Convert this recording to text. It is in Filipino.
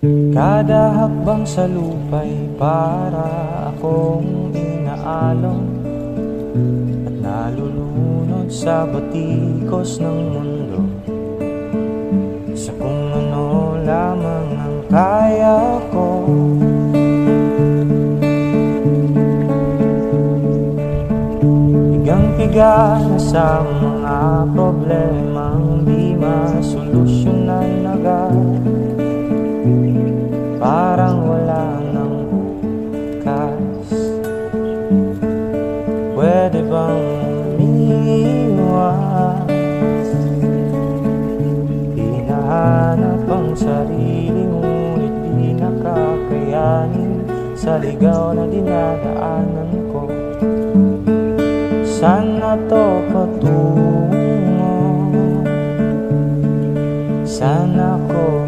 Kada hakbang sa lupa'y para akong inaalon At nalulunod sa batikos ng mundo. Sa kung ano lamang ang kaya ko. Pigang-piga na sa mga problemang di masolusyonan agad Pwede bang umiwas Hinahanap ang sarili Ngunit di nakakayanin. Sa ligaw na dinadaanan ko Sana to patungo? Sana ko